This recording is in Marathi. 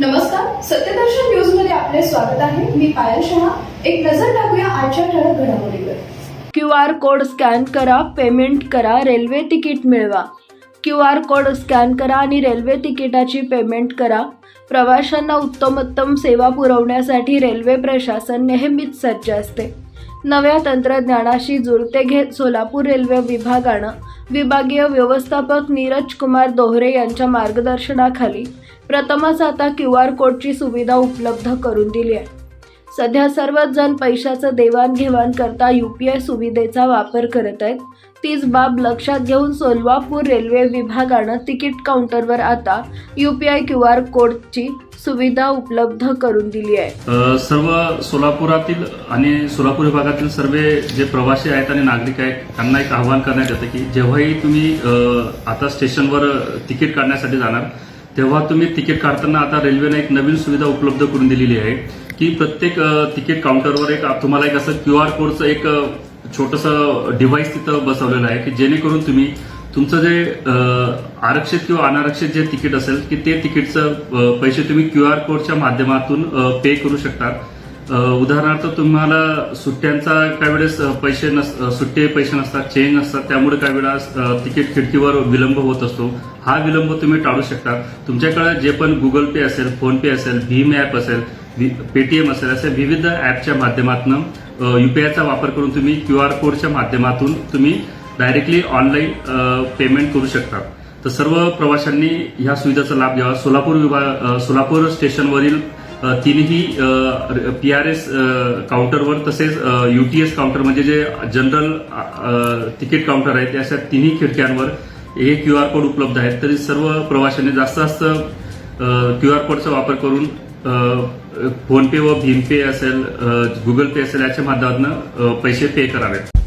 नमस्कार सत्यदर्शन न्यूजमध्ये आपले स्वागत आहे. मी पायल शहा. एक नजर टाकूया आजच्या ठळक घडामोडीवर. क्यू आर कोड स्कॅन करा पेमेंट करा रेल्वे तिकीट मिळवा. क्यू आर कोड स्कॅन करा आणि रेल्वे तिकिटाची पेमेंट करा. प्रवाशांना उत्तमोत्तम सेवा पुरवण्यासाठी रेल्वे प्रशासन नेहमीच सज्ज असते. नव्या तंत्रज्ञानाशी जुळते घेत सोलापूर रेल्वे विभागानं विभागीय व्यवस्थापक नीरज कुमार दोहरे यांच्या मार्गदर्शनाखाली प्रथमच आता क्यू आर कोडची सुविधा उपलब्ध करून दिली आहे. सध्या सर्वच जण पैशाचं देवाणघेवाण करता यू पी आय सुविधेचा वापर करत आहेत. तीच बाब लक्षात घेऊन सोलापूर रेल्वे विभागानं तिकीट काउंटरवर आता U P I Q R कोडची सुविधा उपलब्ध करून दिली आहे. सर्व सोलापुरातील आणि सोलापूर विभागातील सर्व जे प्रवासी आहेत आणि नागरिक आहेत त्यांना एक आवाहन करण्यात येतं की जेव्हाही तुम्ही आता स्टेशनवर तिकीट काढण्यासाठी जाणार तेव्हा तुम्ही तिकीट काढताना आता रेल्वेने एक नवीन सुविधा उपलब्ध करून दिलेली आहे. की प्रत्येक तिकीट काउंटरवर एक तुम्हाला एक असं क्यू आर कोडचं एक छोटस छोटंसं डिव्हाइस तिथं बसवलेलं आहे की जेणेकरून तुम्ही तुमचं जे आरक्षित किंवा अनारक्षित जे तिकीट असेल की ते तिकीटचं पैसे तुम्ही क्यू आर कोडच्या माध्यमातून पे करू शकता उदाहरणार्थ तुम्हाला सुट्ट्यांचा काही वेळेस पैसे नस सुट्टे पैसे नसतात चेंज नसतात त्यामुळे काही वेळेस तिकीट खिडकीवर विलंब होत असतो. हा विलंब तुम्ही टाळू शकता. तुमच्याकडे जे पण गुगल पे असेल फोनपे असेल भीम ॲप असेल पेटीएम असेल अशा विविध ॲपच्या माध्यमातून युपीआयचा वापर करून तुम्ही क्यू आर कोडच्या माध्यमातून तुम्ही डायरेक्टली ऑनलाईन पेमेंट करू शकता. तर सर्व प्रवाशांनी ह्या सुविधेचा लाभ घ्यावा. सोलापूर विभाग सोलापूर स्टेशनवरील तिन्ही पी आर एस काउंटरवर तसेच युटीएस काउंटर म्हणजे जे जनरल तिकीट काउंटर आहेत अशा तिन्ही खिडक्यांवर हे क्यू आर कोड उपलब्ध आहेत. तरी सर्व प्रवाशांनी जास्त जास्त क्यू आर कोडचा वापर करून फोन पे व भीम पे असेल गुगल पे असेल याच्या माध्यमातून पैसे पे करावेत.